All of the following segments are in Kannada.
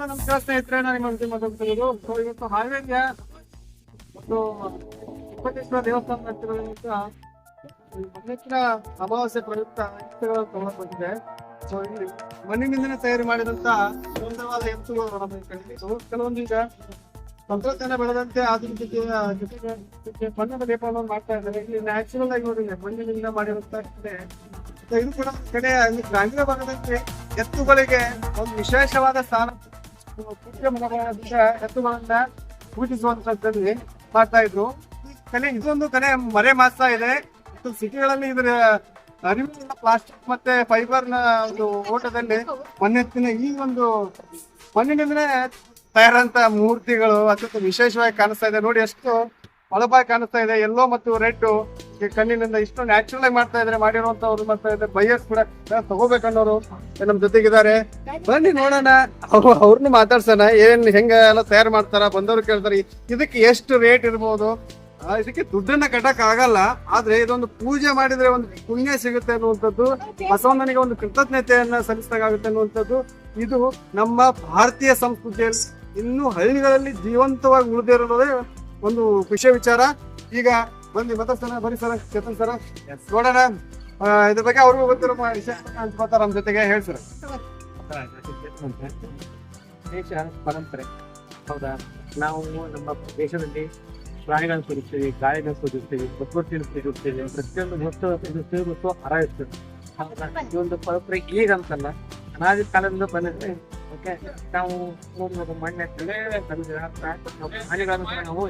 ನಮಸ್ಕಾರ ಸ್ನೇಹಿತರೆ ನಾನು ನಿಮ್ಮ ಅಂತಿಮ ಮಾತಾಡ್ತಿರೋದು ಸೊ ಇವತ್ತು ಹಾವೇರಿಯ ಒಂದು ಇಪ್ಪತ್ತೇಶ್ವರ ದೇವಸ್ಥಾನ ಹತ್ತಿರದಿಂದ ಮೊನ್ನೆಚ್ಚಿನ ಅಮಾವಾಸ್ಯ ಪ್ರಯುಕ್ತ ಎತ್ತುಗಳನ್ನು ತಗೊಂಡು ಬಂದಿದೆ. ಸೊ ಇಲ್ಲಿ ಮಣ್ಣಿನಿಂದನೇ ತಯಾರು ಮಾಡಿದಂತ ಸುಂದರವಾದ ಎತ್ತುಗಳು ಸೊ ಕೆಲವೊಂದು ಈಗ ತಂತ್ರಜ್ಞಾನ ಬೆಳೆದಂತೆ ಆಧುನಿಕತೆಯ ಜೊತೆಗೆ ಬಣ್ಣದ ಲೇಪನವನ್ನು ಮಾಡ್ತಾ ಇದ್ದಾರೆ. ಇಲ್ಲಿ ನ್ಯಾಚುರಲ್ ಆಗಿ ನೋಡಿ ಮಣ್ಣಿನಿಂದ ಮಾಡಿರುತ್ತಾ ಇದೆ ಕೂಡ ಕಡೆ ಗ್ರಾಮೀಣ ಭಾಗದಲ್ಲಿ ಎತ್ತುಗಳಿಗೆ ಒಂದು ವಿಶೇಷವಾದ ಸ್ಥಾನ. ಪೂಜೆ ಮನೋಭಾವದಿಂದ ಎತ್ತುಗಳನ್ನ ಪೂಜಿಸುವಂತದ್ದಲ್ಲಿ ಮಾಡ್ತಾ ಇದ್ರು. ಕಲೆ ಇದೊಂದು ಕಲೆ ಮರೆ ಮಾಸ್ತಾ ಇದೆ. ಸಿಟಿಗಳಲ್ಲಿ ಇದರ, ಅರಿವಿನ ಪ್ಲಾಸ್ಟಿಕ್ ಮತ್ತೆ ಫೈಬರ್ನ ಒಂದು ಓಟದಲ್ಲಿ ಮಣ್ಣೆತ್ತಿನ ಈ ಒಂದು ಮಣ್ಣಿನಿಂದನೇ ತಯಾರಂತ ಮೂರ್ತಿಗಳು, ಅತ್ಯಂತ ವಿಶೇಷವಾಗಿ ಕಾಣಿಸ್ತಾ ಇದೆ. ನೋಡಿ, ಎಷ್ಟು ಹೊಳಪಾಗಿ ಕಾಣಿಸ್ತಾ ಇದೆ. ಎಲ್ಲೋ ಮತ್ತು ರೆಡ್ ಕಣ್ಣಿನಿಂದ ಇಷ್ಟು ನ್ಯಾಚುರಲ್ ಆಗಿ ಮಾಡ್ತಾ ಇದ್ದಾರೆ ಮಾಡಿರುವಂತವ್ರು ಮಾಡ್ತಾ ಇದ್ದಾರೆ ಬೈಯರ್ಸ್ ಕೂಡ ತಗೋಬೇಕನ್ನೋರು ನಮ್ ಜೊತೆಗಿದ್ದಾರೆ. ಬನ್ನಿ ನೋಡೋಣ. ಅವ್ರು ಅವ್ರನ್ನ ಮಾತಾಡ್ಸೋಣ. ಏನ್ ಹೆಂಗ ಎಲ್ಲ ತಯಾರು ಮಾಡ್ತಾರ, ಬಂದವ್ರು ಕೇಳ್ತಾರೆ. ಇದಕ್ಕೆ ಎಷ್ಟು ರೇಟ್ ಇರ್ಬೋದು? ಇದಕ್ಕೆ ದುಡ್ಡನ್ನ ಕಟ್ಟಕ್ ಆಗಲ್ಲ. ಆದ್ರೆ ಇದೊಂದು ಪೂಜೆ ಮಾಡಿದ್ರೆ ಒಂದು ಪುಣ್ಯ ಸಿಗುತ್ತೆ ಅನ್ನುವಂಥದ್ದು, ಬಸವಣ್ಣನಿಗೆ ಒಂದು ಕೃತಜ್ಞತೆಯನ್ನ ಸಲ್ಲಿಸಿದಾಗುತ್ತೆ ಅನ್ನುವಂಥದ್ದು. ಇದು ನಮ್ಮ ಭಾರತೀಯ ಸಂಸ್ಕೃತಿಯಲ್ಲಿ ಇನ್ನೂ ಹಳ್ಳಿಗಳಲ್ಲಿ ಜೀವಂತವಾಗಿ ಉಳಿದಿರೋದೇ ಒಂದು ಖುಷಿಯ ವಿಚಾರ. ಈಗ ಬಂದು ಮಾತಾಡ್ತಾನ ಬರೀ ಸರ, ಚೇತನ್ ಸರ. ನೋಡೋಣ. ಇದ್ರ ಬಗ್ಗೆ ಅವ್ರಿಗೂ ಗೊತ್ತಿರೋ ವಿಷಯ ಹಂಚ್ಕೊತಾರ ನಮ್ಮ ಜೊತೆಗೆ ಹೇಳಿ ಸರ್. ದೇಶ ಪರಂಪರೆ. ಹೌದಾ? ನಾವು ನಮ್ಮ ದೇಶದಲ್ಲಿ ಪ್ರಾಣಿಗಳನ್ನು ಪೂಜಿಸ್ತೀವಿ ಗಾಳಿಗಳನ್ನು ಪೂಜಿಸ್ತೀವಿ ಪ್ರಕೃತಿಯನ್ನು ಪೂಜಿಸ್ತೀವಿ ಪ್ರತಿಯೊಂದು ವಸ್ತು ಪೂಜಿಸ್ತೀವಿ ಮತ್ತು ಆರಾಯಿಸ್ತೀವಿ ಈ ಒಂದು ಪರಂಪರೆ ಈಗ ಅಂತಲ್ಲ, ಅನಾದಿ ಕಾಲದಿಂದ ಬಂದಿದೆ. ಓಕೆ ನಾವು ಒಂದು ಮಣ್ಣೆ ಪ್ರಾಣಿಗಳನ್ನು ಸಹ ನಾವು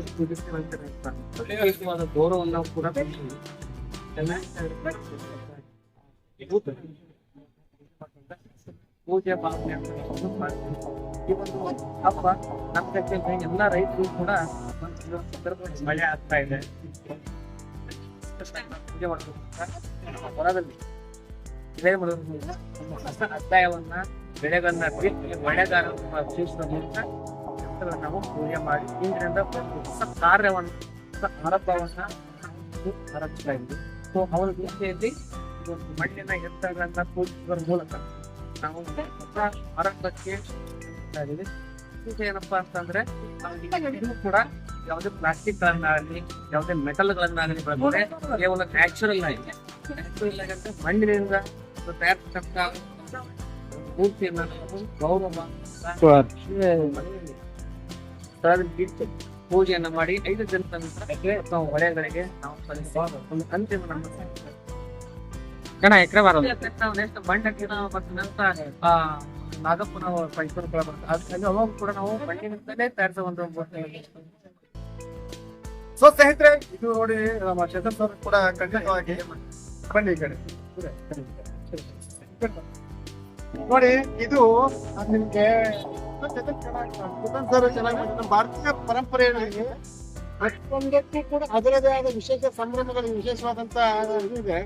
ವಿಶೇಷವಾದ ಗೌರವವನ್ನು ಕೂಡ ಪೂಜೆ ಭಾವನೆ. ಈ ಒಂದು ಹಬ್ಬ ನಮ್ಮ ಎಲ್ಲ ರೈತರು ಕೂಡ ಸಂದರ್ಭದಲ್ಲಿ ಮಳೆ ಆಗ್ತಾ ಇದೆ ಪೂಜೆ ಮಾಡೋದು ಹೊರದಲ್ಲಿ ಇದೇ ಮಾಡೋದು ನಮ್ಮ ಕಷ್ಟ ಅಧ್ಯಾಯವನ್ನ ಬೆಳೆಗಳನ್ನ ಬಿತ್ತಿ ಮೂಲಕ ನಾವು ಪೂಜೆ ಮಾಡಿ, ಇದರಿಂದ ಕಾರ್ಯವನ್ನು ಆರಂಭವನ್ನ ಇದ್ವಿ ಸೊ ಅವರ ದೃಷ್ಟಿಯಲ್ಲಿ ಮಣ್ಣಿನ ಯಂತ್ರಗಳನ್ನ ಪೂಜಿಸುವ ಮೂಲಕ ನಾವು ಹೊಸ ಆರಂಭಕ್ಕೆ. ಈಗ ಏನಪ್ಪಾ ಅಂತಂದ್ರೆ ಇದು ಕೂಡ ಯಾವುದೇ ಪ್ಲಾಸ್ಟಿಕ್ ಗಳನ್ನಾಗಲಿ, ಯಾವುದೇ ಮೆಟಲ್ ಗಳನ್ನಾಗಲಿ ಬಳಸದೆ ಕೇವಲ ನ್ಯಾಚುರಲ್ ಆಗಿ ನ್ಯಾಚುರಲ್ ಆಗಿ ಮಣ್ಣಿನಿಂದ ತಯಾರಿಸತಕ್ಕ ನಾವು ಗೌರವ ಪೂಜೆಯನ್ನ ಮಾಡಿ ಐದು ದಿನದ ನಂತರ ಹೊಳೆಗಳಿಗೆ ನಾವು ಸಲ್ಲಿಸುವ ಅಂತಿಮ ನಮ್ಮ ಕಣ ಎಕರೆ ನಾವು ನೆಕ್ಸ್ಟ್ ಆ ಕೂಡ ನಾವು ಮಣ್ಣಿನಿಂದಲೇ ತಯಾರಿಸೋ ಸೊ ಸ್ನೇಹಿತರೆ, ಇದು ನೋಡಿ ನಮ್ಮ ಚೇತನ್ ಸರ್ ಕೂಡ ಖಂಡಿತವಾಗಿ ಬನ್ನಿ ಈ ಕಡೆ. ನೋಡಿ, ಇದು ನಿಮ್ಗೆ ಭಾರತೀಯ ಪರಂಪರೆಯಲ್ಲಿ ಪ್ರತಿಯೊಂದಕ್ಕೂ ಕೂಡ ಅದರದೇ ಆದ ವಿಶೇಷ ಸಂಭ್ರಮಗಳಿಗೆ ವಿಶೇಷವಾದಂತ ಇದು ಇದೆ.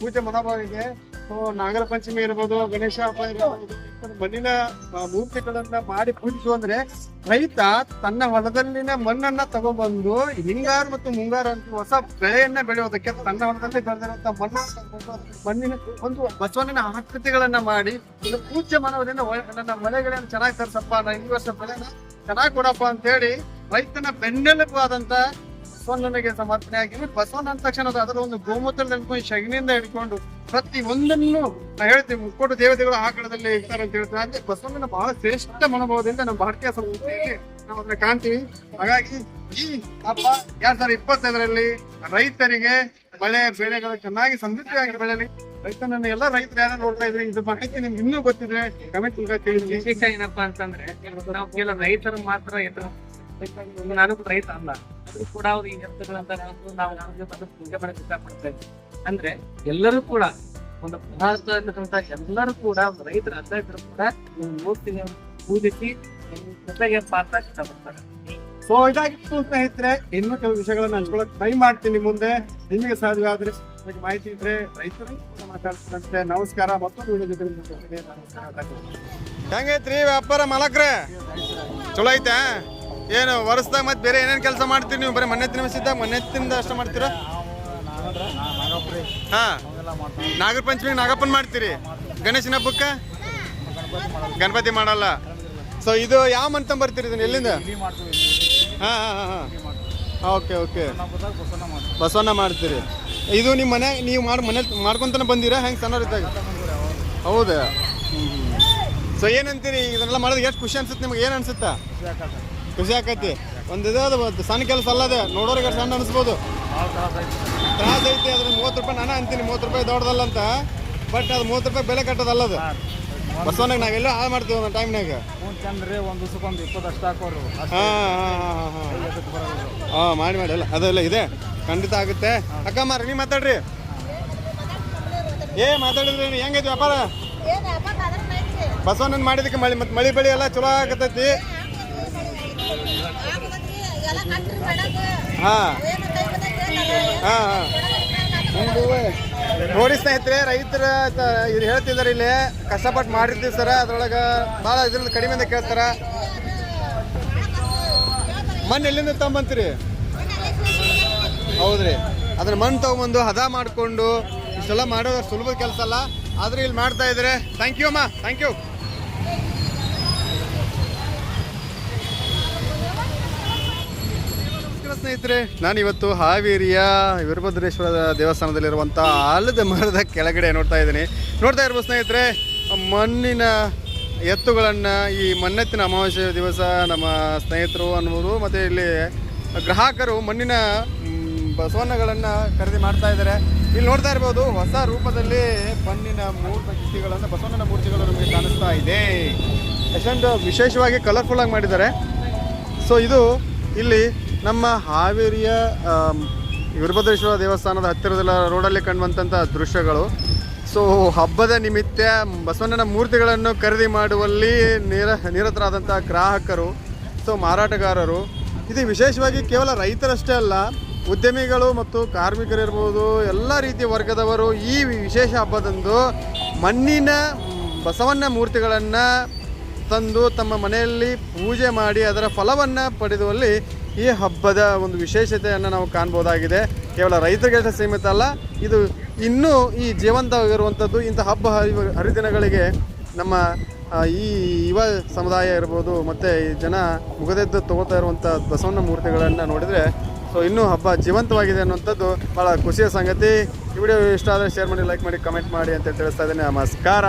ಪೂಜೆ ಮನೋಭಾವ ಇದೆ. ಸೊ ನಾಗರ ಪಂಚಮಿ ಇರ್ಬೋದು, ಗಣೇಶ ಹಬ್ಬ ಇರ್ಬೋದು ಮಣ್ಣಿನ ಮೂರ್ತಿಗಳನ್ನ ಮಾಡಿ ಪೂಜಿಸು ಅಂದ್ರೆ ರೈತ ತನ್ನ ಹೊಲದಲ್ಲಿನ ಮಣ್ಣನ್ನ ತಗೊಬಂದು ಹಿಂಗಾರು ಮತ್ತು ಮುಂಗಾರು ಅಂತ ಹೊಸ ಬೆಳೆಯನ್ನ ಬೆಳೆಯೋದಕ್ಕೆ ತನ್ನ ಹೊಲದಲ್ಲಿ ಬೆಳೆದಿರುವಂತ ತಗೊಂಡು ಮಣ್ಣಿನ ಒಂದು ಬಸವಣ್ಣನ ಆಕೃತಿಗಳನ್ನ ಮಾಡಿ ಒಂದು ಪೂಜ್ಯ ಮನೋದಿಂದ ಒಳ- ನನ್ನ ಮಳೆಗಳನ್ನ ಚೆನ್ನಾಗಿ ತರಿಸಪ್ಪ, ನಾ ಈ ವರ್ಷ ಬೆಳೆನ ಚೆನ್ನಾಗಿ ಕೊಡಪ್ಪ ಅಂತ ಹೇಳಿ ರೈತನ ಬೆನ್ನೆಲುಬು ಆದಂತ ಬಸವಣ್ಣನಿಗೆ ಸಮರ್ಪಣೆ ಆಗಿ ಬಸವಣ್ಣ ಅಂದ ತಕ್ಷಣ ಅದು ಅದರ ಒಂದು ಗೋಮೂತ್ರ ನೆನ್ಕೊಂಡು ಶಗಣಿಯಿಂದ ಹಿಡ್ಕೊಂಡು ಪ್ರತಿ ಒಂದನ್ನು ನಾ ಹೇಳ್ತೀವಿ ಮುಕ್ಕೋಟು ದೇವತೆಗಳು ಆಕಳದಲ್ಲಿ ಇರ್ತಾರೆ ಅಂತ ಹೇಳ್ತಾರೆ. ಅಂದ್ರೆ ಬಸವಣ್ಣನ ಬಹಳ ಶ್ರೇಷ್ಠ ಮನೋಭಾವದಿಂದ ನಮ್ಮ ಭಾರತೀಯ ಸಂಸ್ಕೃತಿಯಲ್ಲಿ ನಾವು ಅದನ್ನ ಕಾಣ್ತೀವಿ. ಹಾಗಾಗಿ ಈ ಹಬ್ಬ ಎರಡ್ ಸಾವಿರದ ಇಪ್ಪತ್ತೈದರಲ್ಲಿ ರೈತರಿಗೆ ಮಳೆ ಬೆಳೆಗಳು ಚೆನ್ನಾಗಿ ಸಮೃದ್ಧಿಯಾಗಿ ಬೆಳೆಯಲಿ. ರೈತನನ್ನ ಎಲ್ಲ ರೈತರು ಯಾರು ನೋಡ್ತಾ ಇದ್ರೆ ಇದು ಮಾಹಿತಿ ನಿಮ್ಗೆ ಇನ್ನೂ ಗೊತ್ತಿದ್ರೆ ಕಮೆಂಟ್ ಮೂಲಕ ತಿಳಿಸಿ. ವಿಶೇಷ ಏನಪ್ಪಾ ಅಂತಂದ್ರೆ, ನಾವು ಕೇವಲ ರೈತರು ಮಾತ್ರ ನಾನು ರೈತ ಅಲ್ಲ. ಅದು ಕೂಡ ಅವ್ರು ಈ ನಾವು ನಾವು ಪೂಜೆ ಮಾಡಕ್ಕೆ ಇಷ್ಟಪಡ್ತಾ ಇದ್ದೀವಿ ಅಂದ್ರೆ ಎಲ್ಲರೂ ಕೂಡ ಒಂದು ಭಾರತದಲ್ಲಿರುವಂತ ಎಲ್ಲರೂ ಕೂಡ ರೈತರ ಅಧ್ಯಕ್ಷರು ಕೂಡ ಈ ಮೂರ್ತಿಗೆ ಪೂಜಿಸಿ ಜೊತೆಗೆ ಪಾತ್ರ ಇಷ್ಟಪಡ್ತಾರೆ. ಸೊ ಇದಾಗಿತ್ತು ಸ್ನೇಹಿತರೆ ಇನ್ನೂ ಕೆಲವು ವಿಷಯಗಳನ್ನ ಹಂಚ್ಕೊಳಕ್ ಟ್ರೈ ಮಾಡ್ತೀನಿ ಮುಂದೆ. ನಿಮಗೆ ಸಾಧ್ಯವಾದ್ರೆ ನಿಮಗೆ ಮಾಹಿತಿ ಇದ್ರೆ ರೈತರು ಕೂಡ ಮಾತಾಡ್ತಂತೆ ನಮಸ್ಕಾರ. ಮತ್ತೊಂದು ವಿಡಿಯೋ ಜೊತೆ ಹೆಂಗೈತ್ರಿ ವ್ಯಾಪಾರ ಮಲಕ್ರೆ ಚಲೋ ಐತೆ ಏನು, ವರ್ಷದಾಗ ಮತ್ತೆ ಬೇರೆ ಏನೇನು ಕೆಲಸ ಮಾಡ್ತೀರಿ ನೀವು? ಬರೀ ಮನೆ ತಿನ್ನಿಸಿದ್ದಾಗ ಮನೆ ತಿಂದ ಅಷ್ಟು ಮಾಡ್ತೀರಾ? ಹಾಂ. ನಾಗರ ಪಂಚಮಿ ನಾಗಪ್ಪನ್ ಮಾಡ್ತೀರಿ? ಗಣೇಶನ ಹಬ್ಬಕ್ಕೆ? ಗಣಪತಿ ಮಾಡಲ್ಲ. ಸೊ ಇದು ಯಾವ ಮಂತ್ ಬರ್ತೀರಿ ಇದನ್ನ? ಎಲ್ಲಿಂದ? ಹಾಂ ಹಾಂ ಹಾಂ ಓಕೆ ಓಕೆ ಬಸವಣ್ಣ ಮಾಡ್ತೀರಿ. ಇದು ನಿಮ್ಮ ಮನೆ, ನೀವು ಮಾಡಿ, ಮನೆ, ಮಾಡ್ಕೊಂತಾನೆ ಬಂದಿರಾ? ಹೆಂಗೆ ಸಣ್ಣವ್ರಿದ್ದಾಗ? ಹೌದಾ? ಸೊ ಏನಂತೀರಿ? ಇದನ್ನೆಲ್ಲ ಮಾಡೋದು ಎಷ್ಟು ಖುಷಿ ಅನ್ಸುತ್ತೆ ನಿಮ್ಗೆ? ಏನು ಅನ್ಸುತ್ತಾ? ಖುಷಿ ಆಕೈತಿ. ಒಂದು ಇದು ಅದು ಒಂದು ಸಣ್ಣ ಕೆಲಸ ಅಲ್ಲ ಅದೇ ನೋಡೋರಿಗೆ ಸಣ್ಣ ಅನಿಸ್ಬೋದು. ತ್ರಾಸ ಐತಿ ಅದ್ರ ಮೂವತ್ತು ರೂಪಾಯಿ ನಾನು ಅಂತೀನಿ. ಮೂವತ್ತು ರೂಪಾಯಿ ದೊಡ್ಡದಲ್ಲ ಅಂತ. ಬಟ್ ಅದು ಮೂವತ್ತು ರೂಪಾಯಿ ಬೆಲೆ ಕಟ್ಟೋದಲ್ಲ ಅದು ಬಸವಣ್ಣಗೆ ನಾವೆಲ್ಲೋ ಹಾಳು ಮಾಡ್ತೀವಿ ಒಂದು ಟೈಮ್ನಾಗ ಚಂದ್ರಿ ಒಂದು ಹಾಕೋರು. ಹಾಂ ಮಾಡಿ ಮಾಡಿ. ಅಲ್ಲ ಅದೆಲ್ಲ ಇದೆ. ಖಂಡಿತ ಆಗುತ್ತೆ. ಅಕ್ಕ ಮಾರಿ ನೀವು ಮಾತಾಡ್ರಿ. ಏ ಮಾತಾಡಿದ್ರಿ ಹೆಂಗೈತಿ ವ್ಯಾಪಾರ? ಬಸವಣ್ಣನ ಮಾಡಿದಕ್ಕೆ ಮಳಿ ಮತ್ತೆ ಮಳಿ ಬೆಳಿ ಎಲ್ಲ ಚಲೋ ಆಗತೈತಿ. ಹಾಂ. ಹಾಂ ಹಾಂ. ನೋಡಿ ಸ್ನೇಹಿತರೆ ರೈತರ ಇವ್ರು ಹೇಳ್ತಿದ್ದಾರೆ ಇಲ್ಲಿ ಕಷ್ಟಪಟ್ಟು ಮಾಡಿರ್ತೀವಿ ಸರ ಅದ್ರೊಳಗೆ ಭಾಳ ಇದ್ರಿಂದ ಕಡಿಮೆಯಿಂದ ಕೇಳ್ತಾರ. ಮಣ್ಣು ಎಲ್ಲಿಂದ ತಗೊಂಬಂತೀರಿ? ಹೌದ್ರಿ. ಅದನ್ನ ಮಣ್ಣು ತಗೊಂಬಂದು ಹದ ಮಾಡಿಕೊಂಡು ಇಷ್ಟೆಲ್ಲ ಮಾಡೋದು ಸುಲಭದ ಕೆಲಸ ಅಲ್ಲ. ಆದ್ರೆ ಇಲ್ಲಿ ಮಾಡ್ತಾ ಇದ್ರೆ ಥ್ಯಾಂಕ್ ಯು ಅಮ್ಮ. ಥ್ಯಾಂಕ್ ಯು ಸ್ನೇಹಿತರೆ ನಾನು ಇವತ್ತು ಹಾವೇರಿಯ ವೀರಭದ್ರೇಶ್ವರ ದೇವಸ್ಥಾನದಲ್ಲಿರುವಂಥ ಆಲದ ಮರದ ಕೆಳಗಡೆ ನೋಡ್ತಾ ಇದ್ದೀನಿ. ನೋಡ್ತಾ ಇರ್ಬೋದು ಸ್ನೇಹಿತರೆ, ಮಣ್ಣಿನ ಎತ್ತುಗಳನ್ನು ಈ ಮಣ್ಣೆತ್ತಿನ ಅಮಾವಾಸ್ಯ ದಿವಸ ನಮ್ಮ ಸ್ನೇಹಿತರು ಅನ್ಬೋದು ಮತ್ತು ಇಲ್ಲಿ ಗ್ರಾಹಕರು ಮಣ್ಣಿನ ಬಸವಣ್ಣಗಳನ್ನು ಖರೀದಿ ಮಾಡ್ತಾ ಇದ್ದಾರೆ. ಇಲ್ಲಿ ನೋಡ್ತಾ ಇರ್ಬೋದು ಹೊಸ ರೂಪದಲ್ಲಿ ಮಣ್ಣಿನ ಮೂರ್ತಿಗಳನ್ನು ಬಸವಣ್ಣನ ಮೂರ್ತಿಗಳು ನಮಗೆ ಕಾಣಿಸ್ತಾ ಇದೆ. ಎಷ್ಟೊಂದು ವಿಶೇಷವಾಗಿ ಕಲರ್ಫುಲ್ ಆಗಿ ಮಾಡಿದ್ದಾರೆ. ಸೊ ಇದು ಇಲ್ಲಿ ನಮ್ಮ ಹಾವೇರಿಯ ವೀರಭದ್ರೇಶ್ವರ ದೇವಸ್ಥಾನದ ಹತ್ತಿರದಲ್ಲ ರೋಡಲ್ಲಿ ಕಾಣುವಂಥ ದೃಶ್ಯಗಳು. ಸೊ ಹಬ್ಬದ ನಿಮಿತ್ತ ಬಸವಣ್ಣನ ಮೂರ್ತಿಗಳನ್ನು ಖರೀದಿ ಮಾಡುವಲ್ಲಿ ನಿರ ನಿರತರಾದಂಥ ಗ್ರಾಹಕರು ಸೊ ಮಾರಾಟಗಾರರು. ಇದು ವಿಶೇಷವಾಗಿ ಕೇವಲ ರೈತರಷ್ಟೇ ಅಲ್ಲ, ಉದ್ಯಮಿಗಳು ಮತ್ತು ಕಾರ್ಮಿಕರಿರ್ಬೋದು ಎಲ್ಲ ರೀತಿಯ ವರ್ಗದವರು ಈ ವಿಶೇಷ ಹಬ್ಬದಂದು ಮಣ್ಣಿನ, ಬಸವಣ್ಣ ಮೂರ್ತಿಗಳನ್ನು ತಂದು ತಮ್ಮ ಮನೆಯಲ್ಲಿ ಪೂಜೆ ಮಾಡಿ ಅದರ ಫಲವನ್ನು ಪಡೆದುವಲ್ಲಿ ಈ ಹಬ್ಬದ ಒಂದು ವಿಶೇಷತೆಯನ್ನು ನಾವು ಕಾಣ್ಬೋದಾಗಿದೆ. ಕೇವಲ ರೈತರಿಗೆ ಸೀಮಿತ ಅಲ್ಲ, ಇದು ಇನ್ನೂ ಈ ಜೀವಂತವಾಗಿರುವಂಥದ್ದು, ಇಂಥ ಹಬ್ಬ ಹರಿ- ಹರಿದಿನಗಳಿಗೆ ನಮ್ಮ ಈ ಯುವ ಸಮುದಾಯ ಇರ್ಬೋದು, ಮತ್ತು ಈ ಜನ ಮುಗದೆದ್ದು ತಗೋತಾ ಇರುವಂಥ ಬಸವನ ಮೂರ್ತಿಗಳನ್ನು ನೋಡಿದರೆ, ಸೊ ಇನ್ನೂ ಹಬ್ಬ ಜೀವಂತವಾಗಿದೆ ಅನ್ನುವಂಥದ್ದು ಭಾಳ ಖುಷಿಯ ಸಂಗತಿ. ಈ ವಿಡಿಯೋ ಇಷ್ಟ ಆದರೆ ಶೇರ್ ಮಾಡಿ ಲೈಕ್ ಮಾಡಿ ಕಮೆಂಟ್ ಮಾಡಿ ಅಂತ ತಿಳಿಸ್ತಾ ಇದ್ದೀನಿ. ನಮಸ್ಕಾರ!